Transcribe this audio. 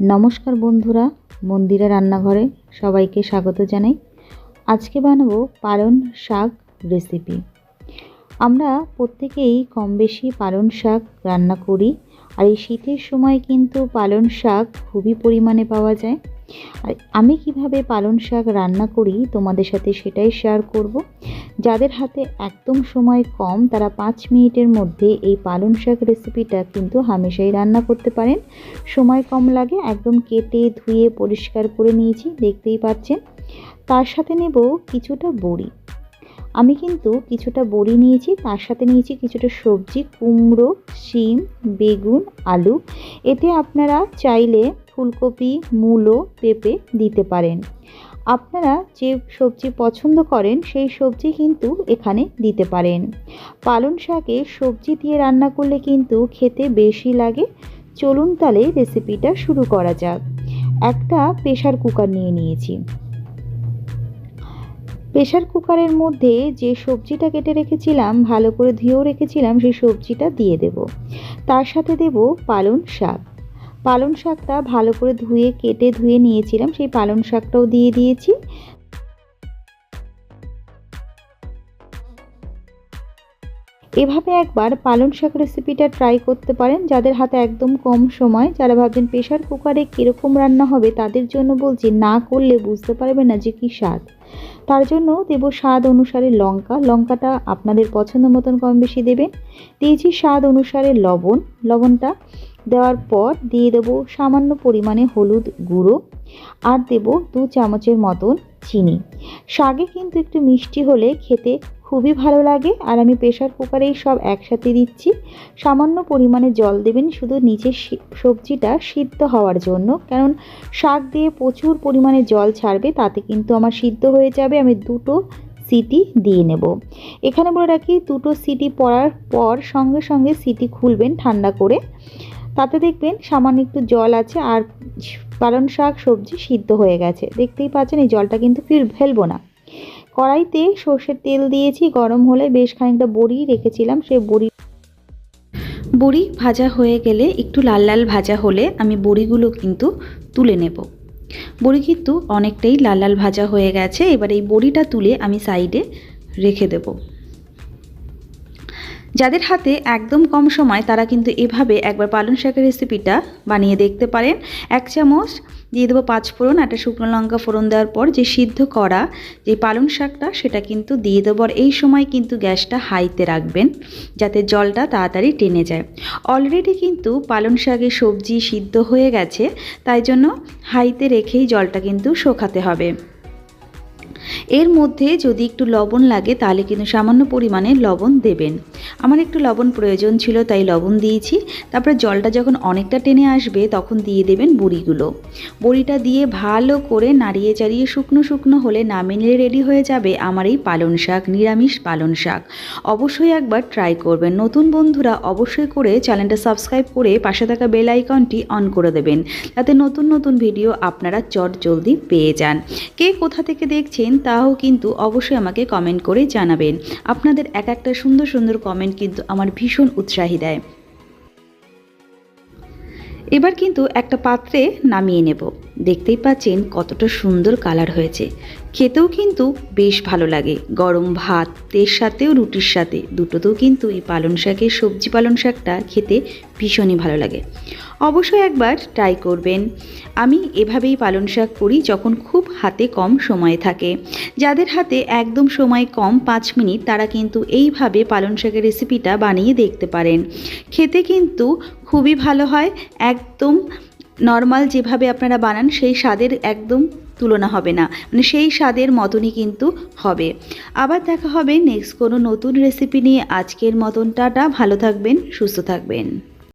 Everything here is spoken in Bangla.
নমস্কার বন্ধুরা, মন্দিরা রান্নাঘরে সবাইকে স্বাগত জানাই। আজকে বানাবো পালন শাক রেসিপি আমরা প্রত্যেকেই কম বেশি পালন শাক রান্না করি। আর এই শীতের সময় কিন্তু পালন শাক খুবই পরিমাণে পাওয়া যায়। আর আমি কীভাবে পালন শাক রান্না করি তোমাদের সাথে সেটাই শেয়ার করব। যাদের হাতে একদম সময় কম, তারা পাঁচ মিনিটের মধ্যে এই পালন শাক রেসিপিটা কিন্তু হামেশাই রান্না করতে পারেন। সময় কম লাগে, একদম কেটে ধুয়ে পরিষ্কার করে নিয়েছি, দেখতেই পাচ্ছেন। তার সাথে নেব কিছুটা বড়ি। আমি কিন্তু কিছুটা বড়ি নিয়েছি, তার সাথে নিয়েছি কিছুটা সবজি, কুমড়ো, শিম, বেগুন, আলু। এতে আপনারা চাইলে ফুলকপি, মূলো, পেঁপে দিতে পারেন। আপনারা যে সবজি পছন্দ করেন, সেই সবজি কিন্তু এখানে দিতে পারেন। পালন শাকে সবজি দিয়ে রান্না করলে কিন্তু খেতে বেশি লাগে। চলুন তাহলে রেসিপিটা শুরু করা যাক। একটা প্রেশার কুকার নিয়ে নিয়েছি। প্রেশার কুকারের মধ্যে যে সবজিটা কেটে রেখেছিলাম, ভালো করে ধুয়েও রেখেছিলাম, সেই সবজিটা দিয়ে দেব। তার সাথে দেব পালন শাক। পালন শাকটা ভালো করে ধুয়ে, কেটে ধুয়ে নিয়েছিলাম, সেই পালন শাকটাও দিয়ে দিয়েছি। এভাবে একবার পালং শাক রেসিপিটা ট্রাই করতে পারেন। যাদের হাতে একদম কম সময়, যারা ভাবছেন প্রেশার কুকারে কীরকম রান্না হবে, তাদের জন্য বলছি, না করলে বুঝতে পারবে না যে কী স্বাদ তার জন্য দেব স্বাদ অনুসারে লঙ্কা। লঙ্কাটা আপনাদের পছন্দ মতন কম বেশি দেবেন। দিয়েছি স্বাদ অনুসারে লবণ। লবণটা দেওয়ার পর দিয়ে দেবো সামান্য পরিমাণে হলুদ গুঁড়ো আর দেব দু চামচের মতন চিনি। শাকে কিন্তু একটু মিষ্টি হলে খেতে খুবই ভালো লাগে আর আমি প্রেশার কুকারেই সব একসাথে দিচ্ছি। সামান্য পরিমাণে জল দেবেন শুধু নিচে সবজিটা সিদ্ধ হওয়ার জন্য। কারণ শাক দিয়ে প্রচুর পরিমাণে জল ছাড়বে, তাতে কিন্তু আমার সিদ্ধ হয়ে যাবে, আমি দুটো সিটি দিয়ে নেব। এখানে বলে রাখি, দুটো সিটি পড়ার পর সঙ্গে সঙ্গে সিটি খুলবেন ঠান্ডা করে। তাতে দেখবেন সামান্য একটু জল আছে আর পালন শাক, সবজি সিদ্ধ হয়ে গেছে। দেখতেই পাচ্ছেন এই জলটা কিন্তু ফিল, ফেলব না। কড়াইতে সর্ষের তেল দিয়েছি, গরম হলে বেশ খানিকটা বড়ি রেখেছিলাম, সে বড়ি বড়ি ভাজা হয়ে গেলে একটু লাল লাল ভাজা হলে আমি বড়িগুলো কিন্তু তুলে নেব। বড়ি কিন্তু অনেকটাই লাল লাল ভাজা হয়ে গেছে, এবার এই বড়িটা তুলে আমি সাইডে রেখে দেবো। যাদের হাতে একদম কম সময় তারা কিন্তু এভাবে একবার পালং শাকের রেসিপিটা বানিয়ে দেখতে পারেন। এক চামচ দিয়ে দেবো পাঁচ ফোড়ন, একটা শুকনো লঙ্কা ফোড়ন দেওয়ার পর যে সিদ্ধ করা যে পালং শাকটা, সেটা কিন্তু দিয়ে দেবো। আর এই সময় কিন্তু গ্যাসটা হাইতে রাখবেন, যাতে জলটা তাড়াতাড়ি টেনে যায়। অলরেডি কিন্তু পালং শাকের সবজি সিদ্ধ হয়ে গেছে, তাই জন্য হাইতে রেখেই জলটা কিন্তু শোকাতে হবে। এর মধ্যে যদি একটু লবণ লাগে, তাহলে কিন্তু সামান্য পরিমাণে লবণ দেবেন। আমার একটু লবণ প্রয়োজন ছিল, তাই লবণ দিয়েছি। তারপরে জলটা যখন অনেকটা টেনে আসবে, তখন দিয়ে দেবেন বড়িগুলো। বড়িটা দিয়ে ভালো করে নাড়িয়ে চাড়িয়ে শুকনো শুকনো হলে নামিয়ে রেডি হয়ে যাবে আমার এই পালন শাক, নিরামিষ পালন শাক। অবশ্যই একবার ট্রাই করবেন। নতুন বন্ধুরা অবশ্যই করে চ্যানেলটা সাবস্ক্রাইব করে পাশে থাকা বেল আইকনটি অন করে দেবেন তাতে নতুন নতুন ভিডিও আপনারা চট জলদি পেয়ে যান। কে কোথা থেকে দেখছেন তাও কিন্তু অবশ্যই আমাকে কমেন্ট করে জানাবেন। আপনাদের এক একটা সুন্দর সুন্দর কমেন্ট কিন্তু আমার ভীষণ উৎসাহী দেয়। এবার কিন্তু একটা পাত্রে নামিয়ে নেব। দেখতেই পাচ্ছেন কতটা সুন্দর কালার হয়েছে। খেতেও কিন্তু বেশ ভালো লাগে। গরম ভাতের সাথেও রুটির সাথে। দুটোতেও কিন্তু এই পালং শাকের সবজি পালং শাকটা খেতে ভীষণই ভালো লাগে। অবশ্যই একবার ট্রাই করবেন। আমি এভাবেই পালং শাক করি যখন খুব হাতে কম সময় থাকে। যাদের হাতে একদম সময় কম পাঁচ মিনিট তারা কিন্তু এইভাবে পালং শাকের রেসিপিটা বানিয়ে দেখতে পারেন। খেতে কিন্তু খুবই ভালো হয়। একদম নর্মাল যেভাবে আপনারা বানান, সেই স্বাদের একদম তুলনা হবে না। মানে সেই স্বাদের মতনই কিন্তু হবে। আবার দেখা হবে নেক্সট কোনো নতুন রেসিপি নিয়ে। আজকের মতন টাটা, ভালো থাকবেন, সুস্থ থাকবেন।